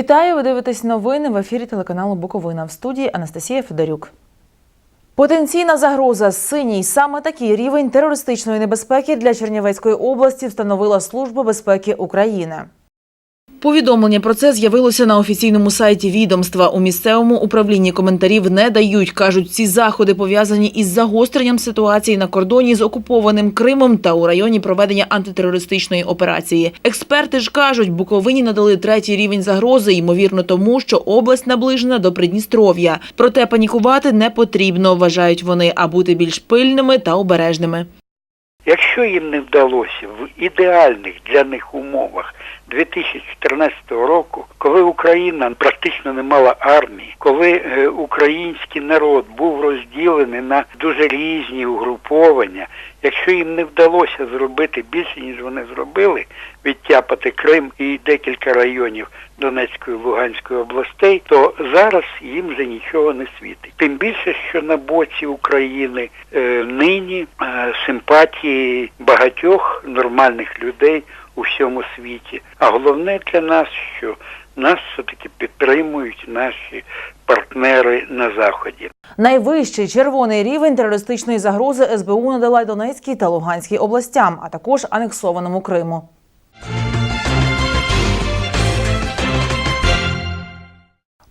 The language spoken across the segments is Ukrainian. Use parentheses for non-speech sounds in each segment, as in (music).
Вітаю! Ви дивитесь новини в ефірі телеканалу Буковина в студії Анастасія Федорюк. Потенційна загроза синій саме такий рівень терористичної небезпеки для Чернівецької області встановила Служба безпеки України. Повідомлення про це з'явилося на офіційному сайті відомства. У місцевому управлінні коментарів не дають. кажуть, ці заходи пов'язані із загостренням ситуації на кордоні з окупованим Кримом та у районі проведення антитерористичної операції. Експерти ж кажуть, Буковині надали третій рівень загрози, ймовірно, тому що область наближена до Придністров'я. Проте панікувати не потрібно, вважають вони, а бути більш пильними та обережними. Якщо їм не вдалося в ідеальних для них умовах 2014 року, коли Україна практично не мала армії, коли е, український народ був розділений на дуже різні угруповання, якщо їм не вдалося зробити більше, ніж вони зробили, відтяпати Крим і декілька районів Донецької Луганської областей, то зараз їм вже нічого не світить. Тим більше, що на боці України е, нині е, симпатії багатьох нормальних людей у всьому світі. А головне для нас, що нас все-таки підтримують наші партнери на заході. Найвищий червоний рівень терористичної загрози СБУ надала Донецькій та Луганській областям, а також анексованому Криму.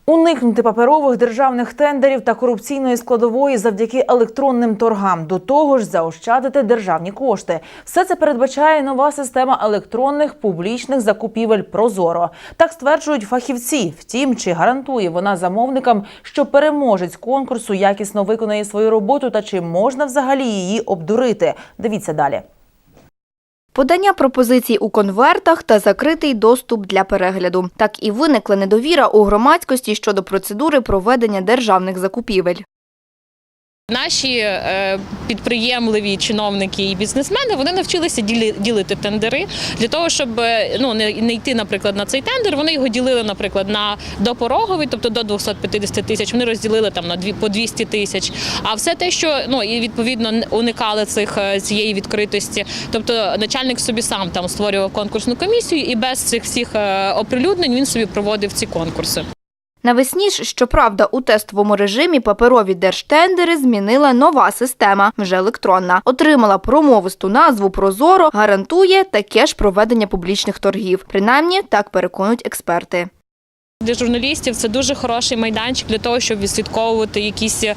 Уникнути паперових державних тендерів та корупційної складової завдяки електронним торгам. До того ж, заощадити державні кошти. Все це передбачає нова система електронних публічних закупівель Прозоро. Так стверджують фахівці. Втім, чи гарантує вона замовникам, що переможець конкурсу якісно виконає свою роботу, та чи можна взагалі її обдурити? Дивіться далі. Подання пропозицій у конвертах та закритий доступ для перегляду. Так і виникла недовіра у громадськості щодо процедури проведення державних закупівель. Наші е, підприємливі чиновники і бізнесмени вони навчилися ділити тендери для того, щоб е, ну не, йти, наприклад, на цей тендер. Вони його ділили, наприклад, на допороговий, тобто до 250 тисяч. Вони розділили там на дві по 200 тисяч. А все те, що ну і відповідно уникали цих е, цієї відкритості. Тобто начальник собі сам там створював конкурсну комісію, і без цих всіх оприлюднень він собі проводив ці конкурси. Навесні ж, щоправда, у тестовому режимі паперові держтендери змінила нова система, вже електронна. Отримала промовисту назву Прозоро, гарантує таке ж проведення публічних торгів. Принаймні, так переконують експерти. Для журналістів це дуже хороший майданчик для того, щоб відслідковувати якісь е,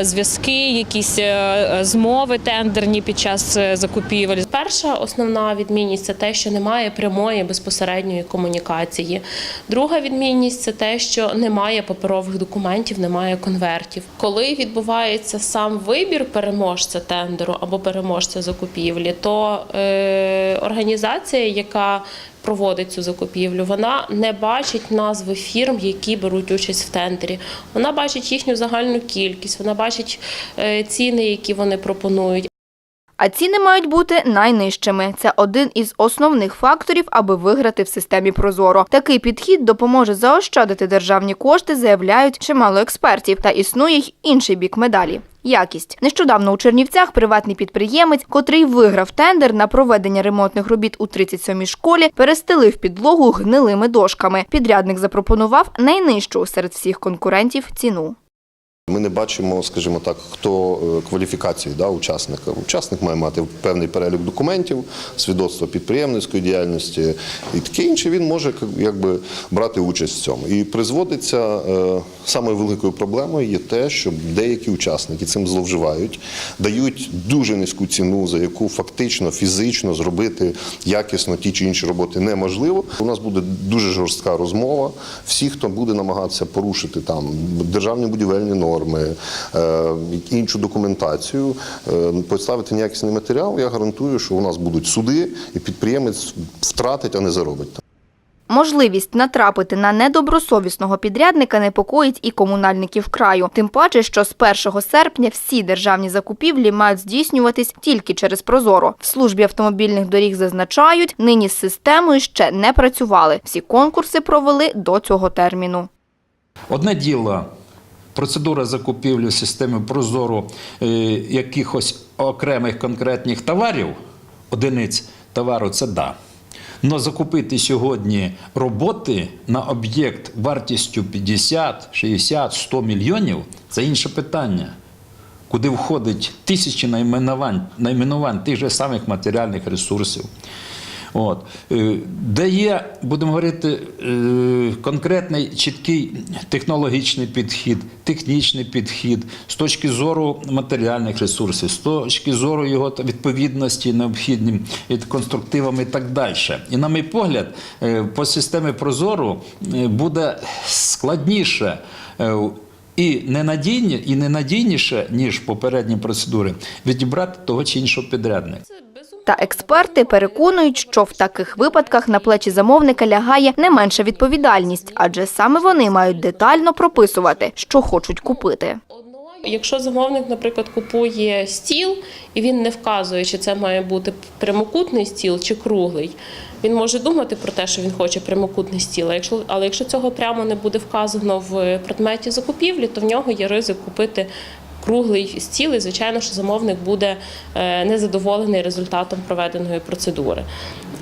зв'язки, якісь е, змови тендерні під час е, закупівель. Перша основна відмінність це те, що немає прямої безпосередньої комунікації. Друга відмінність це те, що немає паперових документів, немає конвертів. Коли відбувається сам вибір переможця тендеру або переможця закупівлі, то е, організація, яка проводить цю закупівлю, вона не бачить назви фірм, які беруть участь в тендері. Вона бачить їхню загальну кількість, вона бачить е, ціни, які вони пропонують. А ціни мають бути найнижчими. Це один із основних факторів, аби виграти в системі Прозоро. Такий підхід допоможе заощадити державні кошти, заявляють чимало експертів. Та існує й інший бік медалі. Якість нещодавно у Чернівцях приватний підприємець, котрий виграв тендер на проведення ремонтних робіт у 37-й школі, перестелив підлогу гнилими дошками. Підрядник запропонував найнижчу серед всіх конкурентів ціну. Ми не бачимо, скажімо так, хто е, кваліфікації да, учасника. Учасник має мати певний перелік документів, свідоцтво підприємницької діяльності і таке інше. Він може якби брати участь в цьому. І призводиться е, самою великою проблемою є те, що деякі учасники цим зловживають, дають дуже низьку ціну, за яку фактично фізично зробити якісно ті чи інші роботи неможливо. У нас буде дуже жорстка розмова. Всі, хто буде намагатися порушити там державні будівельні норми, е, іншу документацію, е, поставити неякісний матеріал, я гарантую, що у нас будуть суди, і підприємець втратить, а не заробить. Можливість натрапити на недобросовісного підрядника непокоїть і комунальників краю. Тим паче, що з 1 серпня всі державні закупівлі мають здійснюватись тільки через Прозоро. В службі автомобільних доріг зазначають, нині з системою ще не працювали. Всі конкурси провели до цього терміну. Одне діло. Процедура закупівлі в системі Прозоро е, якихось окремих конкретних товарів, одиниць товару це да. Но закупити сьогодні роботи на об'єкт вартістю 50, 60, 100 мільйонів це інше питання куди входить тисячі найменувань, найменувань тих же самих матеріальних ресурсів. От. Е, Де є, будемо говорити, е, конкретний чіткий технологічний підхід, технічний підхід з точки зору матеріальних ресурсів, з точки зору його відповідності необхідним конструктивам і так далі. І, на мій погляд, е, по системі Прозору буде складніше. і ненадійні, і ненадійніше, ніж попередні процедури, відібрати того чи іншого підрядника. Та експерти переконують, що в таких випадках на плечі замовника лягає не менша відповідальність, адже саме вони мають детально прописувати, що хочуть купити. Якщо замовник, наприклад, купує стіл і він не вказує, чи це має бути прямокутний стіл чи круглий, він може думати про те, що він хоче прямокутний стіл. Але якщо цього прямо не буде вказано в предметі закупівлі, то в нього є ризик купити круглий стіл, і звичайно, що замовник буде е, незадоволений результатом проведеної процедури.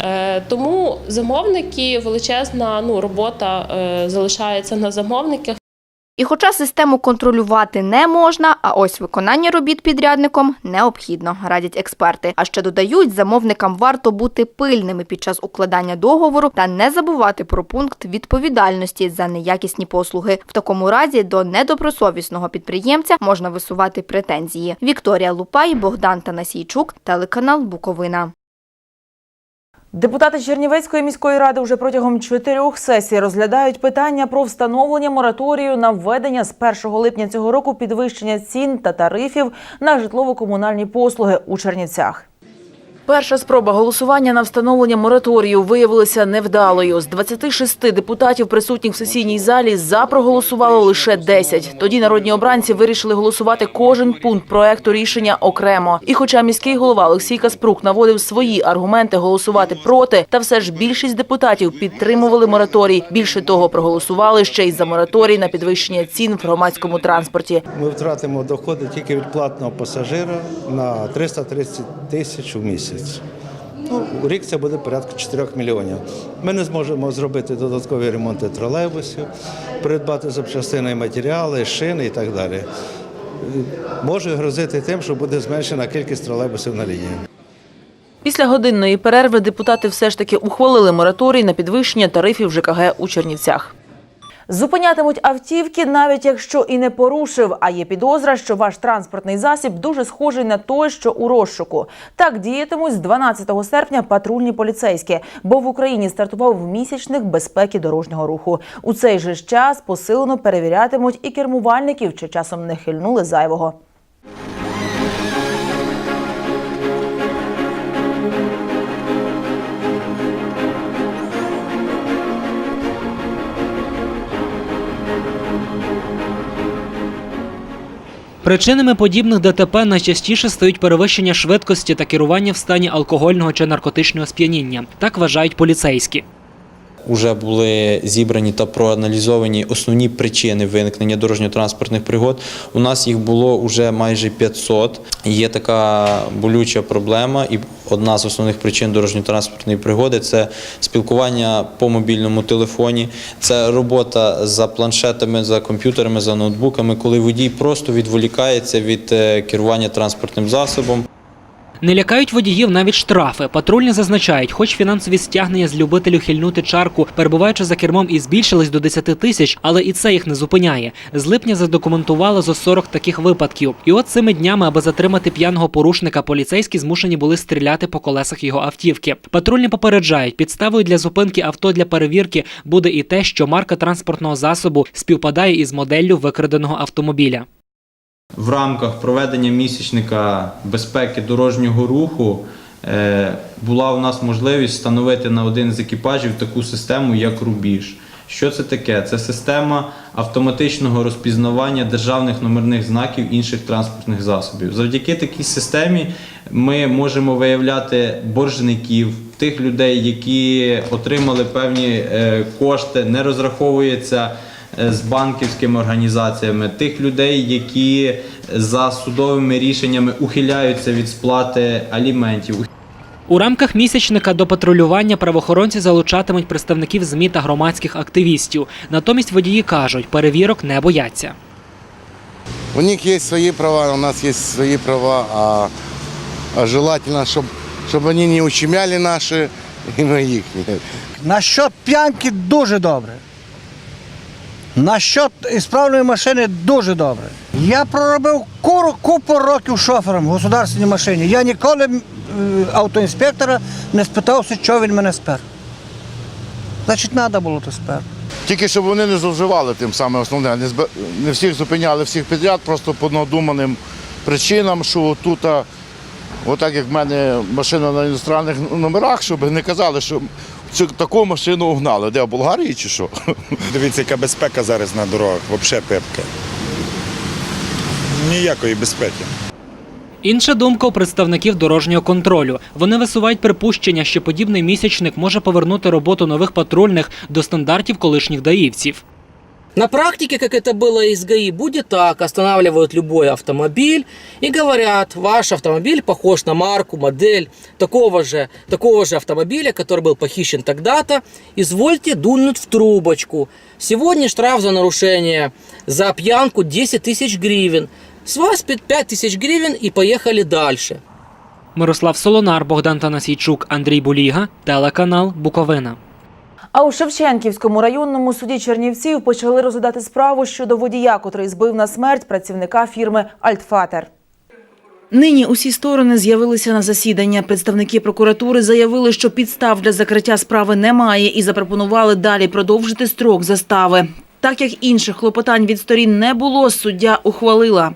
Е, Тому замовники величезна ну, робота е, залишається на замовниках. І хоча систему контролювати не можна, а ось виконання робіт підрядником необхідно, радять експерти. А ще додають, замовникам варто бути пильними під час укладання договору та не забувати про пункт відповідальності за неякісні послуги. В такому разі до недобросовісного підприємця можна висувати претензії. Вікторія Лупай, Богдан Танасійчук, телеканал Буковина. Депутати Чернівецької міської ради вже протягом чотирьох сесій розглядають питання про встановлення мораторію на введення з 1 липня цього року підвищення цін та тарифів на житлово-комунальні послуги у Чернівцях. Перша спроба голосування на встановлення мораторію виявилася невдалою. З 26 депутатів, присутніх в сесійній залі, за проголосувало лише 10. Тоді народні обранці вирішили голосувати кожен пункт проекту рішення окремо. І хоча міський голова Олексій Каспрук наводив свої аргументи голосувати проти, та все ж більшість депутатів підтримували мораторій. Більше того, проголосували ще й за мораторій на підвищення цін в громадському транспорті. Ми втратимо доходи тільки від платного пасажира на 330 тисяч у місяць. Ну, рік це буде порядка 4 мільйонів. Ми не зможемо зробити додаткові ремонти тролейбусів, придбати запчастини і матеріали, шини і так далі. Може грозити тим, що буде зменшена кількість тролейбусів на лінії. Після годинної перерви депутати все ж таки ухвалили мораторій на підвищення тарифів ЖКГ у Чернівцях. Зупинятимуть автівки, навіть якщо і не порушив. А є підозра, що ваш транспортний засіб дуже схожий на той, що у розшуку. Так діятимуть з 12 серпня патрульні поліцейські, бо в Україні стартував місячник безпеки дорожнього руху. У цей же час посилено перевірятимуть і кермувальників, чи часом не хильнули зайвого. Причинами подібних ДТП найчастіше стають перевищення швидкості та керування в стані алкогольного чи наркотичного сп'яніння. Так вважають поліцейські. Уже були зібрані та проаналізовані основні причини виникнення дорожньо-транспортних пригод. У нас їх було вже майже 500. Є така болюча проблема, і одна з основних причин дорожньо-транспортної пригоди це спілкування по мобільному телефоні, це робота за планшетами, за комп'ютерами, за ноутбуками, коли водій просто відволікається від е, керування транспортним засобом. Не лякають водіїв навіть штрафи. Патрульні зазначають, хоч фінансові стягнення з любителю хильнути чарку, перебуваючи за кермом, і збільшились до 10 тисяч, але і це їх не зупиняє. З липня задокументували зо 40 таких випадків. І от цими днями, аби затримати п'яного порушника, поліцейські змушені були стріляти по колесах його автівки. Патрульні попереджають, підставою для зупинки авто для перевірки буде і те, що марка транспортного засобу співпадає із моделлю викраденого автомобіля. В рамках проведення місячника безпеки дорожнього руху е, була у нас можливість встановити на один з екіпажів таку систему, як рубіж. Що це таке? Це система автоматичного розпізнавання державних номерних знаків інших транспортних засобів. Завдяки такій системі ми можемо виявляти боржників, тих людей, які отримали певні е, кошти, не розраховується з банківськими організаціями, тих людей, які за судовими рішеннями ухиляються від сплати аліментів. У рамках місячника до патрулювання правоохоронці залучатимуть представників ЗМІ та громадських активістів. Натомість водії кажуть, перевірок не бояться. У них есть свои права, у нас есть свои права, а, а желательно, чтобы щоб вони не ущемляли наші і ми їхні. Насчет п'янки дуже добре. Насчет ісправної машини дуже добре. Я проробив куру купу років шофером в государственній машині. Я ніколи е, автоінспектора не спитався, що він мене спер. Значить, треба було то спер. Тільки щоб вони не зловживали тим самим основне. Не, зб- не всіх зупиняли всіх підряд, просто по надуманим причинам, що тут, отак як в мене машина на іностранних номерах, щоб не казали, що цю таку машину угнали. Де в Болгарії чи що? (laughs) Дивіться, яка безпека зараз на дорогах, взагалі пепка. Ніякої безпеки. Інша думка у представників дорожнього контролю. Вони висувають припущення, що подібний місячник може повернути роботу нових патрульних до стандартів колишніх даївців. На практике, как это было из ГАИ, будет так. Останавливают любой автомобиль и говорят, ваш автомобиль похож на марку, модель такого же, такого же автомобиля, который был похищен тогда-то. Извольте дунуть в трубочку. Сегодня штраф за нарушение за пьянку 10 тысяч гривен. С вас 5 тысяч гривен и поехали дальше. Мирослав Солонар, Богдан Танасійчук, Андрій Буліга, телеканал Буковина. А у Шевченківському районному суді Чернівців почали розглядати справу щодо водія, котрий збив на смерть працівника фірми Альтфатер. Нині усі сторони з'явилися на засідання. Представники прокуратури заявили, що підстав для закриття справи немає і запропонували далі продовжити строк застави. Так як інших клопотань від сторін не було, суддя ухвалила.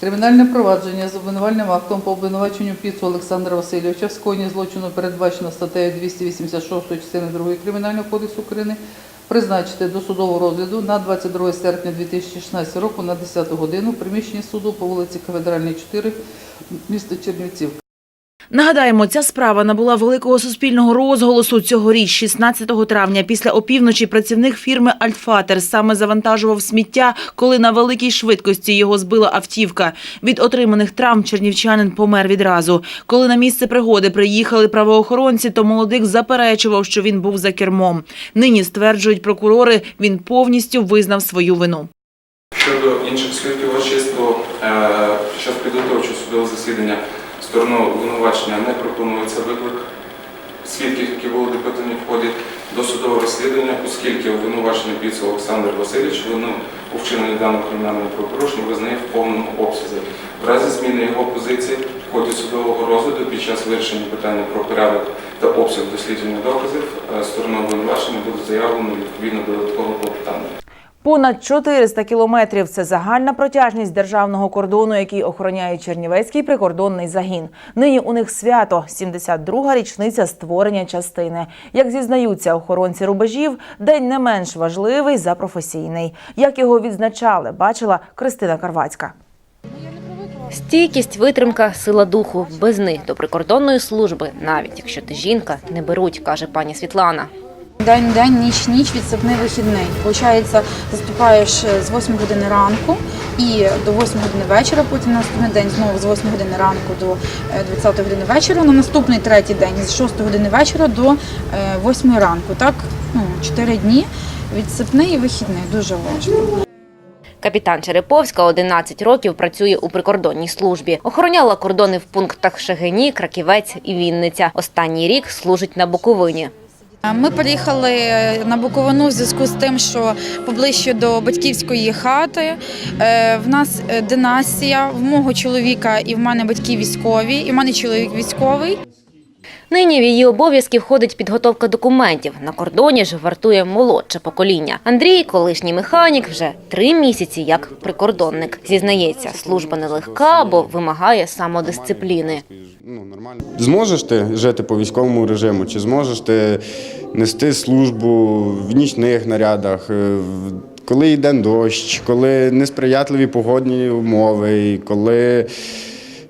Кримінальне провадження з обвинувальним актом по обвинуваченню Піцу Олександра Васильовича в скоєнні злочину передбачено статтею 286 частини 2 Кримінального кодексу України призначити до судового розгляду на 22 серпня 2016 року на 10 годину в приміщенні суду по вулиці Кафедральній 4, місто Чернівців. Нагадаємо, ця справа набула великого суспільного розголосу цьогоріч, 16 травня. Після опівночі працівник фірми Альфатер саме завантажував сміття, коли на великій швидкості його збила автівка. Від отриманих травм чернівчанин помер відразу. Коли на місце пригоди приїхали правоохоронці, то молодик заперечував, що він був за кермом. Нині стверджують прокурори, він повністю визнав свою вину. Щодо інших свідків очисту, е, під час підготовчого судового засідання стороною обвинувачення не пропонується виклик свідків, які були допитані в ході досудового розслідування, оскільки обвинувачений Піц Олександр Васильович вину у вчиненні даного кримінального правопорушення визнає в повному обсязі. В разі зміни його позиції в ході судового розгляду під час вирішення питання про порядок та обсяг дослідження доказів е, стороною обвинувачення буде заявлено відповідно додаткове клопотання. Понад 400 кілометрів – це загальна протяжність державного кордону, який охороняє Чернівецький прикордонний загін. Нині у них свято – 72-га річниця створення частини. Як зізнаються охоронці рубежів, день не менш важливий за професійний. Як його відзначали, бачила Кристина Карвацька. Стійкість, витримка, сила духу. Без них до прикордонної служби, навіть якщо ти жінка, не беруть, каже пані Світлана. День день, ніч ніч, відсипний вихідний. Получається, заступаєш е, з 8 години ранку і до 8 години вечора. Потім наступний день знову з 8 години ранку до е, 20 години вечора. На наступний третій день з 6 години вечора до е, 8 ранку. Так, ну 4 дні. Відсипний і вихідний дуже важко. Капітан Череповська 11 років працює у прикордонній службі. Охороняла кордони в пунктах Шегині, Краківець і Вінниця. Останній рік служить на Буковині. Ми приїхали на Буковину в зв'язку з тим, що поближче до батьківської хати е, в нас е, династія, в мого чоловіка і в мене батьки військові, і в мене чоловік військовий. Нині в її обов'язки входить підготовка документів. На кордоні ж вартує молодше покоління. Андрій, колишній механік, вже три місяці як прикордонник. Зізнається, служба нелегка, бо вимагає самодисципліни. Зможеш ти жити по військовому режиму, чи зможеш ти нести службу в нічних нарядах, е, коли йде дощ, коли несприятливі погодні умови, коли,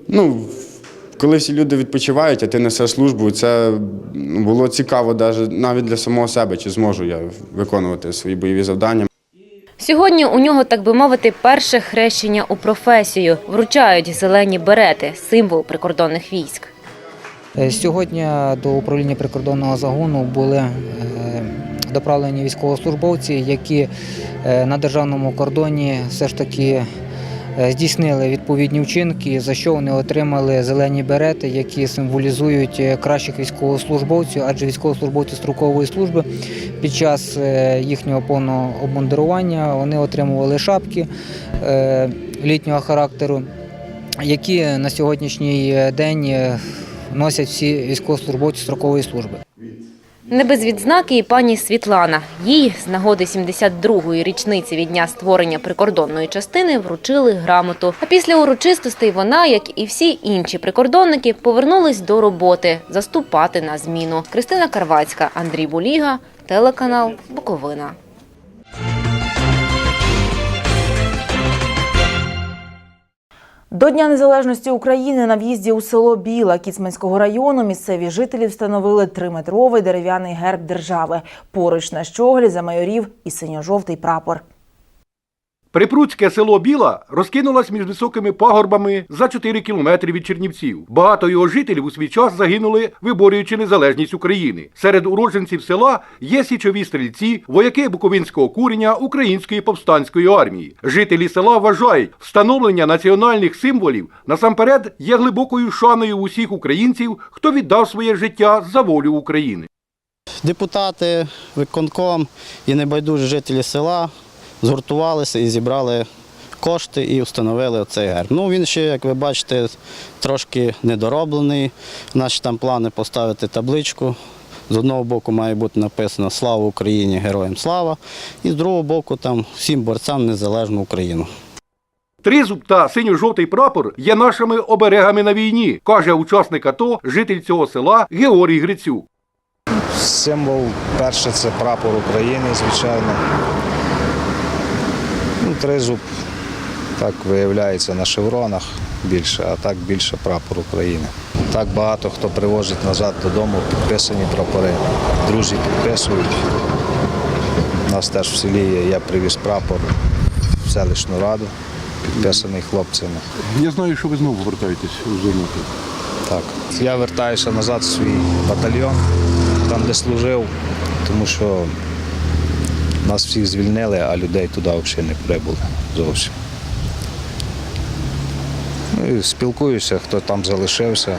ну, коли всі люди відпочивають, а ти несеш службу, це було цікаво навіть навіть для самого себе, чи зможу я виконувати свої бойові завдання. Сьогодні у нього, так би мовити, перше хрещення у професію. Вручають зелені берети, символ прикордонних військ. Е, Сьогодні до управління прикордонного загону були е, доправлені військовослужбовці, які е, на державному кордоні все ж таки здійснили відповідні вчинки, за що вони отримали зелені берети, які символізують е, кращих військовослужбовців, адже військовослужбовці строкової служби під час е, їхнього повного обмундирування вони отримували шапки е, літнього характеру, які на сьогоднішній день е, носять всі військовослужбовці строкової служби. Не без відзнаки і пані Світлана. Їй з нагоди 72-ї річниці від дня створення прикордонної частини вручили грамоту. А після урочистостей вона, як і всі інші прикордонники, повернулись до роботи заступати на зміну. Кристина Карвацька, Андрій Буліга, телеканал Буковина. До Дня Незалежності України на в'їзді у село Біла Кіцманського району місцеві жителі встановили триметровий дерев'яний герб держави. Поруч на щоглі за майорів і синьо-жовтий прапор. Припруцьке село Біла розкинулось між високими пагорбами за 4 кілометри від Чернівців. Багато його жителів у свій час загинули, виборюючи незалежність України. Серед уродженців села є січові стрільці, вояки Буковинського курення Української повстанської армії. Жителі села вважають, встановлення національних символів насамперед є глибокою шаною усіх українців, хто віддав своє життя за волю України. Депутати, виконком і небайдужі жителі села згуртувалися і зібрали кошти і встановили цей герб. Ну він ще, як ви бачите, трошки недороблений. Наші там плани поставити табличку. З одного боку має бути написано Слава Україні! Героям слава! І з другого боку там всім борцям незалежну Україну. Тризуб та синьо-жовтий прапор є нашими оберегами на війні, каже учасник АТО, житель цього села Георгій Грицюк. Символ перше це прапор України, звичайно. Тризуб так виявляється на шевронах більше, а так більше прапор України. Так багато хто привозить назад додому підписані прапори. Друзі підписують. У нас теж в селі є, я привіз прапор в селищну раду, підписаний хлопцями. Я знаю, що ви знову вертаєтесь у зону. Так. Я вертаюся назад в свій батальйон, там, де служив, тому що нас всіх звільнили, а людей туди взагалі не прибули зовсім. Ну, і спілкуюся, хто там залишився.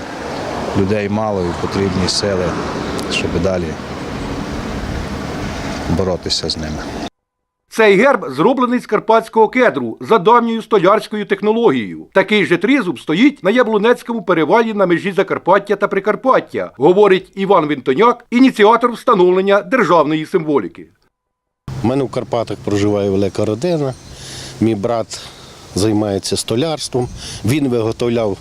Людей мало і потрібні сили, щоб далі боротися з ними. Цей герб зроблений з карпатського кедру за давньою столярською технологією. Такий же тризуб стоїть на Яблунецькому перевалі на межі Закарпаття та Прикарпаття, говорить Іван Вінтоняк, ініціатор встановлення державної символіки. У мене в Карпатах проживає велика родина. Мій брат займається столярством. Він виготовляв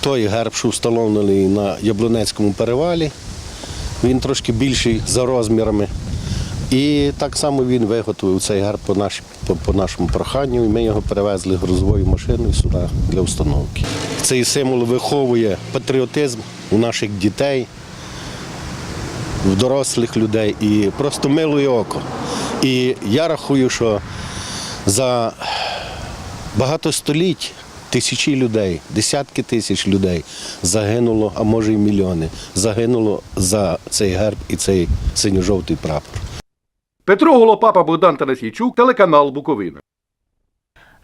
той герб, що встановлений на Яблунецькому перевалі. Він трошки більший за розмірами. І так само він виготовив цей герб по, наш, по, по нашому проханню, і ми його перевезли грузовою машиною сюди для установки. Цей символ виховує патріотизм у наших дітей, в дорослих людей і просто милує око. І я рахую, що за багато століть тисячі людей, десятки тисяч людей загинуло, а може й мільйони, загинуло за цей герб і цей синьо-жовтий прапор. Петро Голопапа, Богдан Танасійчук, телеканал Буковина.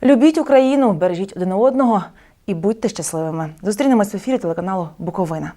Любіть Україну, бережіть один одного і будьте щасливими. Зустрінемось в ефірі телеканалу Буковина.